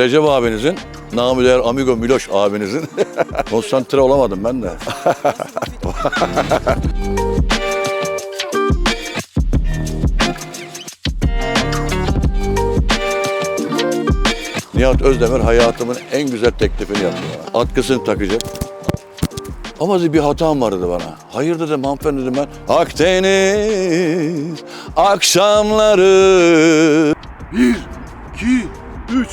Recep abinizin, namı değer Amigo Miloş abinizin. Konsantre olamadım ben de. Nihat Özdemir hayatımın en güzel teklifini yaptı. Atkısını takacak. Ama dedi, bir hatam vardı bana. Hayır dedim hanımefendi dedim ben. Akdeniz akşamları. Bir, iki, üç.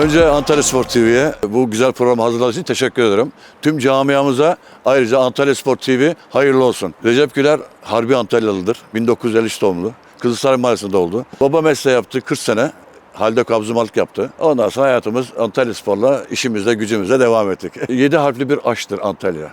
Önce Antalya Spor TV'ye bu güzel programı hazırladığınız için teşekkür ederim. Tüm camiamıza ayrıca Antalya Spor TV hayırlı olsun. Recep Güler Harbi Antalyalıdır. 1953 doğumlu. Kızılsaray Mahallesi'nde oldu. Baba mesleği yaptı 40 sene. Halde kabzımalık yaptı. Ondan sonra hayatımız Antalya Spor'la işimizle gücümüzle devam ettik. 7 harfli bir aşktır Antalya.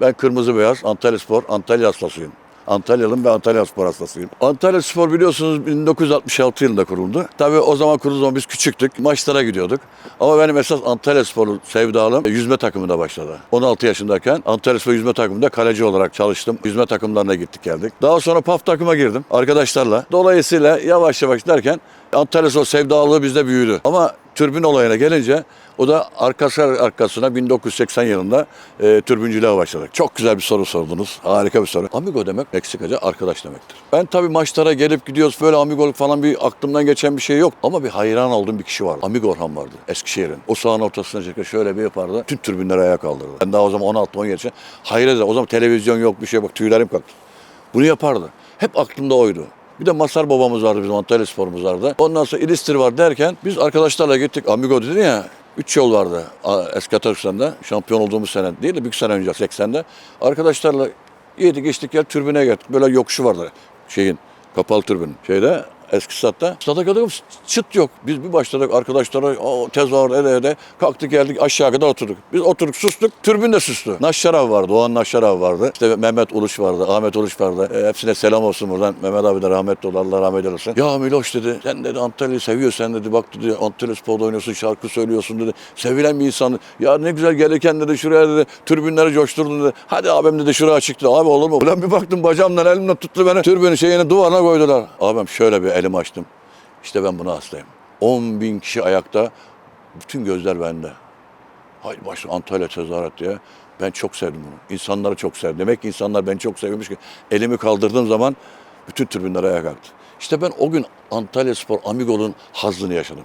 Ben kırmızı beyaz Antalya Spor, Antalya hastasıyım. Antalyalım ve Antalya Spor hastasıyım. Antalya Spor biliyorsunuz 1966 yılında kuruldu. Tabii o zaman kurulduğu zaman biz küçüktük. Maçlara gidiyorduk. Ama benim esas Antalya Spor'un sevdalım yüzme takımında başladı. 16 yaşındayken Antalya Spor yüzme takımında kaleci olarak çalıştım. Yüzme takımlarına gittik geldik. Daha sonra PAF takıma girdim arkadaşlarla. Dolayısıyla yavaş yavaş derken Antalya Spor sevdalığı bizde büyüdü. Ama türbin olayına gelince o da arkası arkasına 1980 yılında e, türbüncülüğe başladık. Çok güzel bir soru sordunuz. Harika bir soru. Amigo demek Meksikaca arkadaş demektir. Ben tabii maçlara gelip gidiyoruz böyle amigoluk falan bir aklımdan geçen bir şey yok. Ama bir hayran olduğum bir kişi vardı. Amigo Orhan vardı Eskişehir'in. O sahanın ortasına çıkıp şöyle bir yapardı. Tüm türbinleri ayağa kaldırdı. Ben daha o zaman 16-17 yaşında. Hayret. O zaman televizyon yok bir şey yok. Tüylerim kalktı. Bunu yapardı. Hep aklımda oydu. Bir de Masar babamız vardı bizim Antalya sporumuz vardı. Ondan sonra İlistir var derken biz arkadaşlarla gittik. Amigo dedi ya. Üç yol vardı eski Atatürk'te. Şampiyon olduğumuz sene değil de bir sene önce 80'de. Arkadaşlarla yedik içtik gel türbüne geldik. Böyle yokuşu vardı şeyin kapalı türbün şeyde eski statta. Stada kadar çıt yok. Biz bir başladık arkadaşlara o tezahür ede ede kalktık geldik aşağı kadar oturduk. Biz oturduk sustuk. Türbün de sustu. Naşşarav vardı. Doğan Naşşarav vardı. İşte Mehmet Uluş vardı. Ahmet Uluş vardı. E, hepsine selam olsun buradan. Mehmet abi de rahmetli oldu. Allah rahmet eylesin. Ya Miloş dedi. Sen dedi Antalya'yı seviyorsun dedi. Bak dedi Antalya Spor'da oynuyorsun. Şarkı söylüyorsun dedi. Sevilen bir insan. Ya ne güzel gelirken dedi şuraya dedi. Türbünleri coşturdun dedi. Hadi abim dedi şuraya çıktı. Abi olur mu? Ulan bir baktım bacağımdan elimden tuttu beni. Türbünün şeyini duvarına koydular. Abim şöyle bir elimi açtım. İşte ben buna hastayım. 10 bin kişi ayakta. Bütün gözler bende. Haydi başla Antalya tezahürat diye. Ben çok sevdim bunu. İnsanları çok sevdim. Demek ki insanlar beni çok seviyormuş ki elimi kaldırdığım zaman bütün tribünler ayağa kalktı. İşte ben o gün Antalya Spor Amigol'un hazzını yaşadım.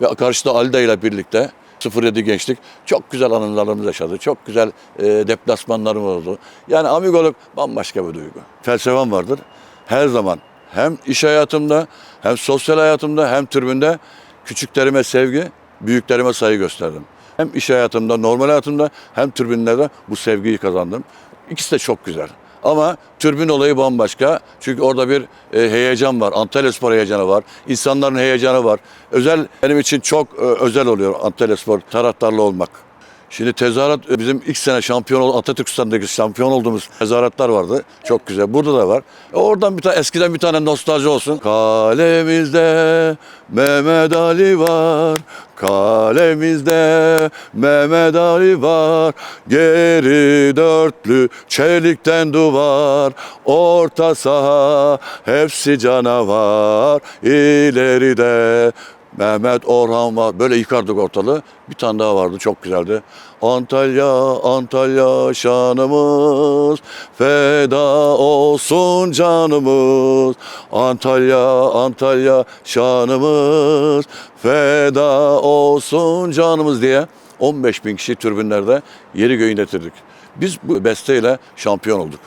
Ve karşıda Alda ile birlikte 07 gençlik çok güzel anılarımız yaşadı. Çok güzel e, deplasmanlarımız oldu. Yani amigoluk bambaşka bir duygu. Felsefem vardır. Her zaman hem iş hayatımda hem sosyal hayatımda hem tribünde küçüklerime sevgi, büyüklerime saygı gösterdim. Hem iş hayatımda, normal hayatımda hem tribünlerde bu sevgiyi kazandım. İkisi de çok güzel. Ama türbün olayı bambaşka. Çünkü orada bir e, heyecan var. Antalya Spor heyecanı var. İnsanların heyecanı var. Özel benim için çok e, özel oluyor Antalya Spor taraftarlı olmak. Şimdi tezahürat e, bizim ilk sene şampiyon ol- Atatürk Stadı'ndaki şampiyon olduğumuz tezahüratlar vardı. Çok güzel. Burada da var. E, oradan bir tane eskiden bir tane nostalji olsun. Kalemizde Mehmet Ali var. Kalemizde Mehmet Ali var. Geri dörtlü çelikten duvar. Orta saha hepsi canavar. İleride Mehmet Orhan var. Böyle yıkardık ortalığı. Bir tane daha vardı. Çok güzeldi. Antalya, Antalya şanımız. Feda olsun canımız. Antalya, Antalya şanımız. Feda olsun canımız diye 15 bin kişi türbünlerde yeri göğü inletirdik. Biz bu besteyle şampiyon olduk.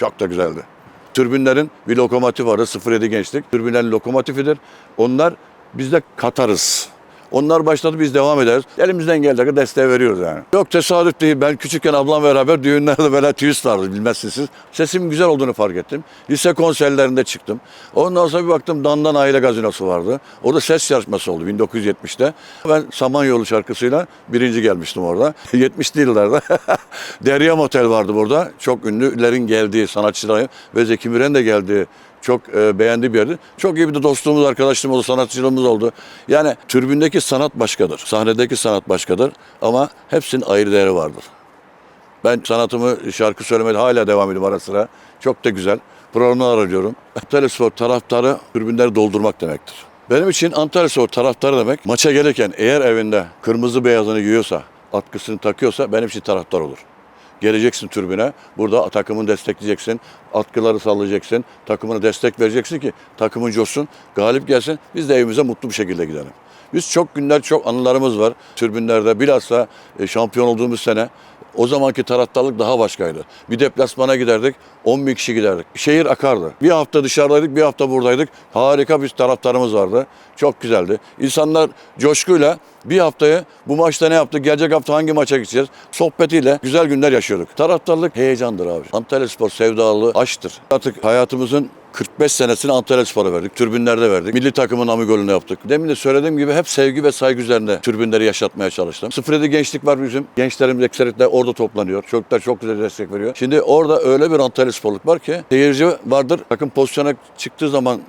Çok da güzeldi. Türbünlerin bir lokomotif vardı 07 gençlik. Türbünlerin lokomotifidir. Onlar biz de katarız. Onlar başladı biz devam ederiz. Elimizden geldiği kadar desteği veriyoruz yani. Yok tesadüf değil. Ben küçükken ablam beraber düğünlerde böyle twist vardı bilmezsiniz siz. Sesimin güzel olduğunu fark ettim. Lise konserlerinde çıktım. Ondan sonra bir baktım Dandan Aile Gazinosu vardı. Orada ses yarışması oldu 1970'te. Ben Samanyolu şarkısıyla birinci gelmiştim orada. 70'li yıllarda. Derya Motel vardı burada. Çok ünlülerin geldiği sanatçıların ve Zeki Müren de geldiği çok e, beğendiği bir yerdi. Çok iyi bir de dostluğumuz, arkadaşlığımız oldu, sanatçılığımız oldu. Yani türbündeki sanat başkadır, sahnedeki sanat başkadır ama hepsinin ayrı değeri vardır. Ben sanatımı şarkı söylemede hala devam ediyorum ara sıra. Çok da güzel. Programlar arıyorum. Antalya Spor taraftarı tribünleri doldurmak demektir. Benim için Antalya Spor taraftarı demek maça gelirken eğer evinde kırmızı beyazını giyiyorsa, atkısını takıyorsa benim için taraftar olur. Geleceksin tribüne. Burada takımını destekleyeceksin. Atkıları sallayacaksın. Takımına destek vereceksin ki takımın coşsun. Galip gelsin. Biz de evimize mutlu bir şekilde gidelim. Biz çok günler, çok anılarımız var tribünlerde. Bilhassa e, şampiyon olduğumuz sene o zamanki taraftarlık daha başkaydı. Bir deplasmana giderdik, 10 bin kişi giderdik. Şehir akardı. Bir hafta dışarıdaydık, bir hafta buradaydık. Harika bir taraftarımız vardı. Çok güzeldi. İnsanlar coşkuyla bir haftayı bu maçta ne yaptık, gelecek hafta hangi maça gideceğiz sohbetiyle güzel günler yaşıyorduk. Taraftarlık heyecandır abi. Antalya Spor sevdalı aşktır. Artık hayatımızın 45 senesini Antalya Spor'a verdik. Türbünlerde verdik. Milli takımın amigolünü yaptık. Demin de söylediğim gibi hep sevgi ve saygı üzerine türbünleri yaşatmaya çalıştım. 07 gençlik var bizim. Gençlerimiz ekseriyetle orada toplanıyor. Çocuklar çok güzel destek veriyor. Şimdi orada öyle bir Antalya Sporluk var ki seyirci vardır. Takım pozisyona çıktığı zaman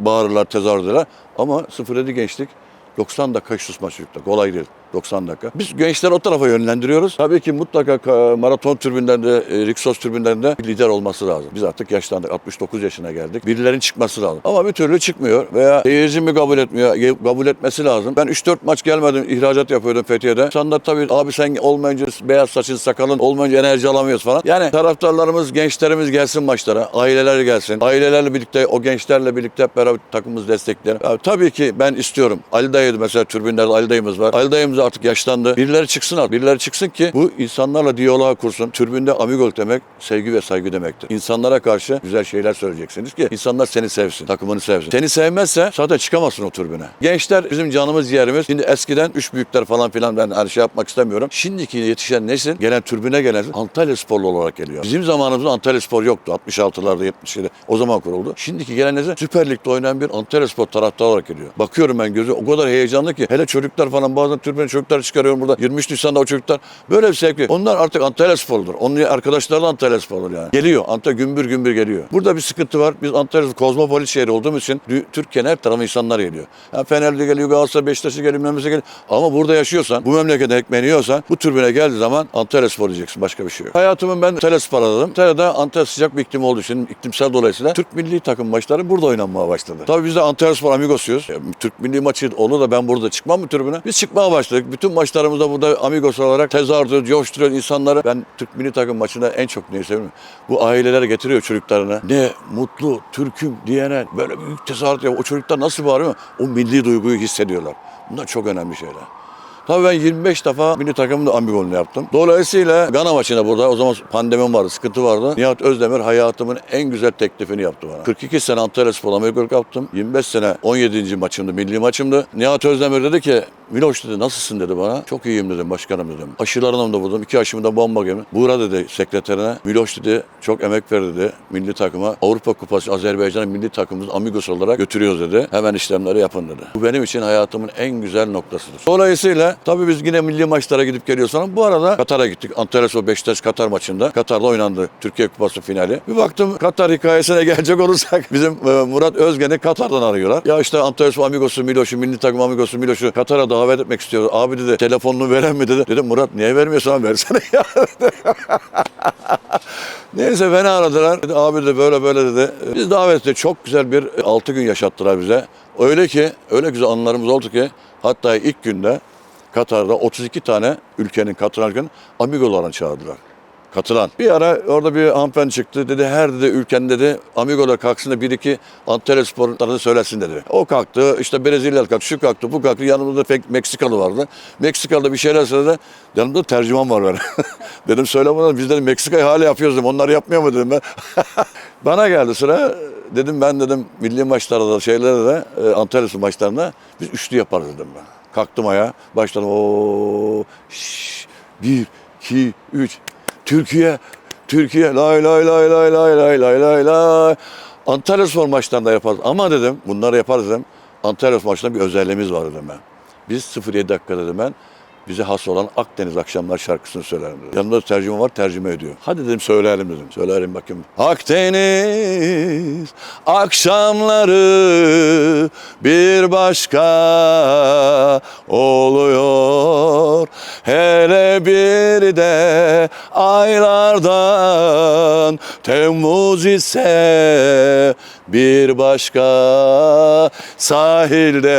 bağırırlar, tezahür ederler. Ama 07 gençlik 90 dakika hiç susmaz çocuklar. Kolay değil. 90 dakika. Biz gençleri o tarafa yönlendiriyoruz. Tabii ki mutlaka ka- maraton türbünlerinde, Rixos türbünlerinde lider olması lazım. Biz artık yaşlandık. 69 yaşına geldik. Birilerinin çıkması lazım. Ama bir türlü çıkmıyor veya seyirci mi kabul etmiyor? Kabul etmesi lazım. Ben 3-4 maç gelmedim. ihracat yapıyordum Fethiye'de. Standart tabii abi sen olmayınca beyaz saçın sakalın olmayınca enerji alamıyoruz falan. Yani taraftarlarımız, gençlerimiz gelsin maçlara. Aileler gelsin. Ailelerle birlikte o gençlerle birlikte hep beraber takımımızı destekleyelim. Tabii ki ben istiyorum. Ali dayı mesela türbünlerde Ali dayımız var. Ali dayımız artık yaşlandı. Birileri çıksın artık. Birileri çıksın ki bu insanlarla diyaloğa kursun. Türbünde amigol demek sevgi ve saygı demektir. İnsanlara karşı güzel şeyler söyleyeceksiniz ki insanlar seni sevsin, takımını sevsin. Seni sevmezse zaten çıkamazsın o türbüne. Gençler bizim canımız ciğerimiz. Şimdi eskiden üç büyükler falan filan ben her şey yapmak istemiyorum. Şimdiki yetişen nesil gelen türbüne gelen Antalya sporlu olarak geliyor. Bizim zamanımızda Antalya spor yoktu. 66'larda 77'de o zaman kuruldu. Şimdiki gelen nesil Süper Lig'de oynayan bir Antalya spor taraftarı olarak geliyor. Bakıyorum ben gözü o kadar heyecanlı ki hele çocuklar falan bazen türbüne çocuklar çıkarıyorum burada. 23 Nisan'da o çocuklar böyle bir sevgi. Onlar artık Antalya sporludur. Onun arkadaşları da Antalya sporludur yani. Geliyor. Antalya gümbür gümbür geliyor. Burada bir sıkıntı var. Biz Antalya kozmopolit şehri olduğumuz için Türkiye'nin her tarafı insanlar geliyor. Yani Fenerli geliyor, Galatasaray, Beşiktaş'ı geliyor, memlekete geliyor. Ama burada yaşıyorsan, bu memlekete ekmeğini yiyorsan bu türbüne geldiği zaman Antalya spor diyeceksin. Başka bir şey yok. Hayatımın ben Antalya spor aradım. Antalya'da Antalya sıcak bir iklim olduğu için iklimsel dolayısıyla Türk milli takım maçları burada oynanmaya başladı. Tabii biz de Antalya spor amigosuyuz. Ya, Türk milli maçı olur da ben burada çıkmam mı tribüne? Biz çıkmaya başladık. Bütün maçlarımızda burada amigos olarak tezahür coşturuyor insanları. Ben Türk milli takım maçında en çok neyi seviyorum? Bu aileler getiriyor çocuklarını. Ne mutlu Türk'üm diyene böyle büyük tezahürat ya. O çocuklar nasıl bağırıyor? O milli duyguyu hissediyorlar. Bunlar çok önemli şeyler. Tabii ben 25 defa milli takımın da yaptım. Dolayısıyla Gana maçına burada o zaman pandemim vardı, sıkıntı vardı. Nihat Özdemir hayatımın en güzel teklifini yaptı bana. 42 sene Antalya Spor amigoluk yaptım. 25 sene 17. maçımdı, milli maçımdı. Nihat Özdemir dedi ki Miloş dedi nasılsın dedi bana. Çok iyiyim dedim başkanım dedim. Aşılarını da vurdum. iki aşımı da bomba gibi. Buğra dedi sekreterine. Miloş dedi çok emek verdi dedi milli takıma. Avrupa Kupası Azerbaycan'ın milli takımımız amigos olarak götürüyoruz dedi. Hemen işlemleri yapın dedi. Bu benim için hayatımın en güzel noktasıdır. Dolayısıyla tabii biz yine milli maçlara gidip geliyoruz sonra bu arada Katar'a gittik. Antalya Spor Beşiktaş Katar maçında. Katar'da oynandı Türkiye Kupası finali. Bir baktım Katar hikayesine gelecek olursak bizim e, Murat Özgen'i Katar'dan arıyorlar. Ya işte Antalya Spor Amigos'u Miloş'u, milli takım Amigos'u Miloş'u Katar'a davet etmek istiyoruz. Abi dedi telefonunu veren mi dedi. Dedim Murat niye vermiyorsun abi versene ya. Neyse beni aradılar. Dedi, abi dedi böyle böyle dedi. Biz davette çok güzel bir 6 gün yaşattılar bize. Öyle ki öyle güzel anılarımız oldu ki hatta ilk günde Katar'da 32 tane ülkenin katılan amigolarını çağırdılar. Katılan. Bir ara orada bir hanımefendi çıktı. Dedi her dedi ülkenin dedi amigolar kalksın da bir iki Antalya sporlarını söylesin dedi. O kalktı. işte Brezilyalı kalktı. Şu kalktı. Bu kalktı. Yanımızda pek Meksikalı vardı. Meksikalı da bir şeyler söyledi. Yanımda tercüman var benim. dedim söyle bana biz dedim Meksika'yı hala yapıyoruz dedim. Onlar yapmıyor mu dedim ben. Bana geldi sıra. Dedim ben dedim milli maçlarda da şeylerde de e, Antalya maçlarında biz üçlü yaparız dedim ben. Kalktım ayağa. Başladım. O bir, iki, üç. Türkiye, Türkiye. Lay lay lay lay lay lay lay lay lay. Antalya Spor maçlarında yaparız. Ama dedim bunları yaparız dedim. Antalya Spor maçlarında bir özelliğimiz var dedim ben. Biz 0-7 dakika dedim ben. Bize has olan Akdeniz akşamlar şarkısını söylerim dedi. Yanımda tercüme var tercüme ediyor. Hadi dedim söyleyelim dedim. Söyleyelim bakayım. Akdeniz akşamları bir başka oluyor. Hele bir de aylardan Temmuz ise bir başka sahilde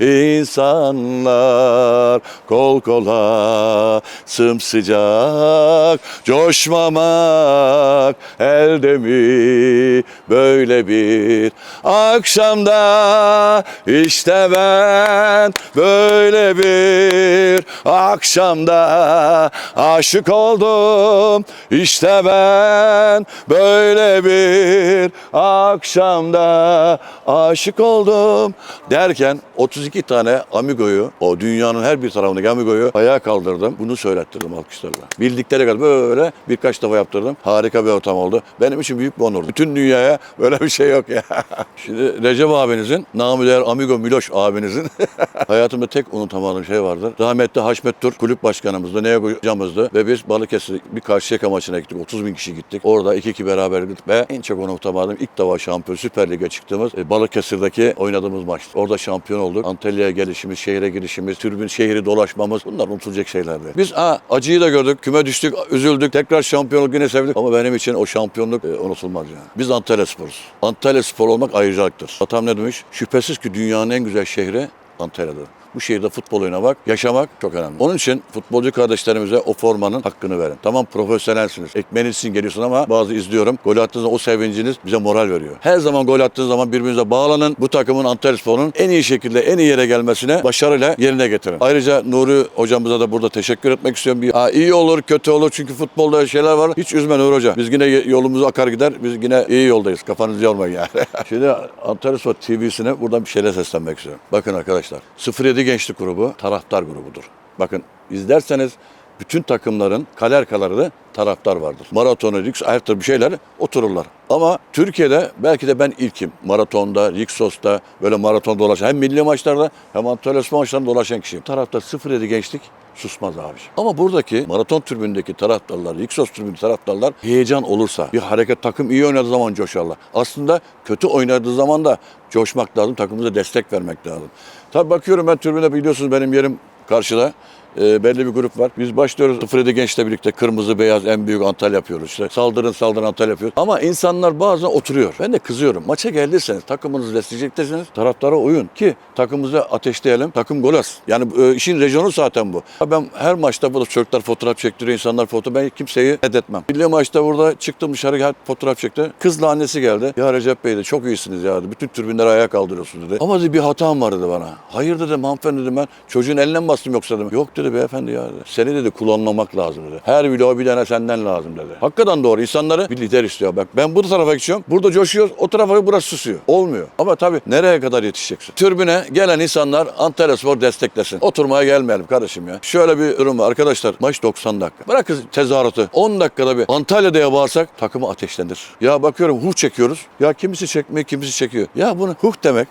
insanlar kol kola sımsıcak coşmamak elde mi böyle bir akşamda. İşte ben böyle bir akşamda aşık oldum. İşte ben böyle bir akşamda aşık oldum derken 32 tane amigoyu o dünyanın her bir tarafındaki amigoyu ayağa kaldırdım. Bunu söylettirdim alkışlarla. Bildikleri kadar böyle birkaç defa yaptırdım. Harika bir ortam oldu. Benim için büyük bir onur. Bütün dünyaya böyle bir şey yok ya. Şimdi Recep abinizin, namı değer amigo Miloş abinizin hayatımda tek unutamadığım şey vardır. Rahmetli Haşmet Tur kulüp başkanımızdı, Neo hocamızdı ve biz Balıkesir bir Karşıyaka maçına gittik. 30 bin kişi gittik. Orada 2-2 beraber gittik ve en çok unutamadığım ilk defa şampiyon Süper Lig'e çıktığımız e, Balıkesir'deki oynadığımız maçtı. Orada şampiyon olduk. Antalya'ya gelişimiz, şehre girişimiz, tribün şehri dolaşmamız bunlar unutulacak şeylerdi. Biz ha, acıyı da gördük, küme düştük, üzüldük, tekrar şampiyonluk yine sevdik ama benim için o şampiyonluk e, unutulmaz yani. Biz Antalya Spor'uz. Antalya Spor olmak ayrıcalıktır. Atam ne demiş? Şüphesiz ki dünyanın en güzel şehri Antalya'dır. Bu şehirde futbol oynamak, yaşamak çok önemli. Onun için futbolcu kardeşlerimize o formanın hakkını verin. Tamam profesyonelsiniz. Ekmeğiniz için geliyorsun ama bazı izliyorum. Gol attığınız zaman o sevinciniz bize moral veriyor. Her zaman gol attığınız zaman birbirinize bağlanın. Bu takımın Antalyaspor'un en iyi şekilde en iyi yere gelmesine başarıyla yerine getirin. Ayrıca Nuri hocamıza da burada teşekkür etmek istiyorum. Bir, ha, iyi olur, kötü olur çünkü futbolda şeyler var. Hiç üzme Nuri Hoca. Biz yine yolumuz akar gider. Biz yine iyi yoldayız. Kafanızı yormayın yani. Şimdi Antalyaspor TV'sine buradan bir şeyle seslenmek istiyorum. Bakın arkadaşlar. 07 Gençlik Grubu taraftar grubudur. Bakın izlerseniz bütün takımların kalerkaları da taraftar vardır. Maratonu, Rix, her türlü bir şeyler otururlar. Ama Türkiye'de belki de ben ilkim. Maratonda, Rixos'ta böyle maraton dolaşan hem milli maçlarda hem Antalya maçlarında dolaşan kişiyim. Taraftar 07 gençlik susmaz abi. Ama buradaki maraton tribündeki taraftarlar, Rixos tribündeki taraftarlar heyecan olursa, bir hareket takım iyi oynadığı zaman coşarlar. Aslında kötü oynadığı zaman da coşmak lazım, takımımıza destek vermek lazım. Tabii bakıyorum ben tribünde biliyorsunuz benim yerim karşıda. Ee, belli bir grup var. Biz başlıyoruz 07 Genç'le birlikte kırmızı beyaz en büyük Antalya yapıyoruz işte. Saldırın saldırın Antalya yapıyoruz. Ama insanlar bazen oturuyor. Ben de kızıyorum. Maça geldiyseniz takımınızı destekleyecekseniz taraftara uyun ki takımımızı ateşleyelim. Takım gol atsın. Yani e, işin rejonu zaten bu. Ben her maçta burada çocuklar fotoğraf çektiriyor, insanlar fotoğraf. Ben kimseyi reddetmem. Milli maçta burada çıktım dışarı her fotoğraf çekti. Kızla annesi geldi. Ya Recep Bey de çok iyisiniz ya. dedi. Bütün tribünleri ayağa kaldırıyorsunuz dedi. Ama dedi, bir hatam var dedi bana. Hayır dedim hanımefendi dedim ben. Çocuğun eline mi bastım yoksa dedim. Yok dedi beyefendi ya dedi. Seni dedi kullanmamak lazım dedi. Her vloğa bir tane senden lazım dedi. Hakikaten doğru. İnsanları bir lider istiyor. Bak ben bu tarafa geçiyorum. Burada coşuyoruz. O tarafa burası susuyor. Olmuyor. Ama tabii nereye kadar yetişeceksin? Türbüne gelen insanlar Antalya Spor desteklesin. Oturmaya gelmeyelim kardeşim ya. Şöyle bir durum var arkadaşlar. Maç 90 dakika. Bırakın tezahüratı. 10 dakikada bir Antalya'da bağırsak takımı ateşlenir. Ya bakıyorum huh çekiyoruz. Ya kimisi çekmiyor kimisi çekiyor. Ya bunu huh demek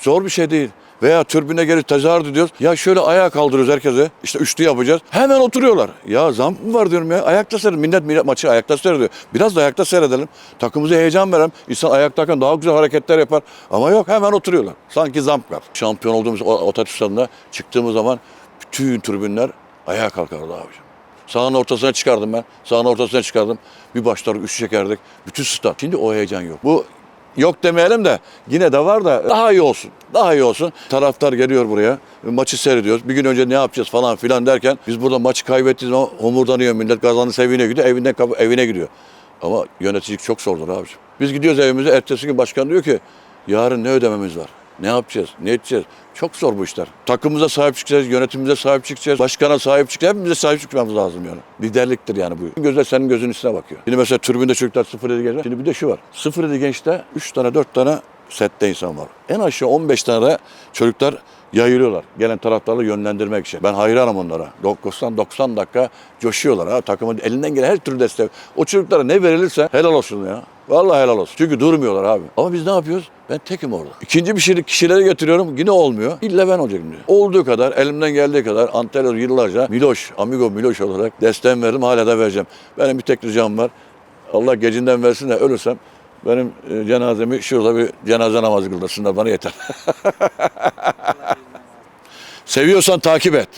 Zor bir şey değil. Veya türbüne gelip tezahürat ediyoruz. Ya şöyle ayağa kaldırıyoruz herkese. İşte üçlü yapacağız. Hemen oturuyorlar. Ya zamp mı var diyorum ya. Ayakta seyredin. Millet, millet maçı ayakta seyrediyor. Biraz da ayakta seyredelim. Takımımıza heyecan verelim. İnsan ayaktayken daha güzel hareketler yapar. Ama yok hemen oturuyorlar. Sanki zamp var. Şampiyon olduğumuz Atatürk Stadı'nda çıktığımız zaman bütün tribünler ayağa kalkardı abiciğim. Sağın ortasına çıkardım ben. Sağın ortasına çıkardım. Bir başlar üç çekerdik. Bütün stat. Şimdi o heyecan yok. Bu yok demeyelim de yine de var da daha iyi olsun. Daha iyi olsun. Taraftar geliyor buraya. Maçı seyrediyoruz. Bir gün önce ne yapacağız falan filan derken biz burada maçı kaybettiğimiz zaman homurdanıyor millet. Kazandı evine gidiyor. Evinden kap- evine gidiyor. Ama yöneticilik çok zordur abiciğim. Biz gidiyoruz evimize. Ertesi gün başkan diyor ki yarın ne ödememiz var? Ne yapacağız? Ne edeceğiz? Çok zor bu işler. Takımımıza sahip çıkacağız, yönetimimize sahip çıkacağız, başkana sahip çıkacağız. Hepimize sahip çıkmamız lazım yani. Liderliktir yani bu. Gözler senin gözünün üstüne bakıyor. Şimdi mesela tribünde çocuklar 0 7 gençler. Şimdi bir de şu var. 0 7 gençte 3 tane 4 tane Sette insan var. En aşağı 15 tane çocuklar yayılıyorlar. Gelen taraftarları yönlendirmek için. Ben hayranım onlara. 90 90 dakika coşuyorlar ha. Takımın elinden gelen her türlü destek. O çocuklara ne verilirse helal olsun ya. Vallahi helal olsun. Çünkü durmuyorlar abi. Ama biz ne yapıyoruz? Ben tekim orada. İkinci bir şey kişileri getiriyorum. Yine olmuyor. İlla ben olacağım diyor. Olduğu kadar, elimden geldiği kadar Antalya'da yıllarca Miloş, Amigo Miloş olarak destek verdim. Hala da vereceğim. Benim bir tek ricam var. Allah gecinden versin de ölürsem benim e, cenazemi şurada bir cenaze namazı kıldırsınlar bana yeter. Seviyorsan takip et.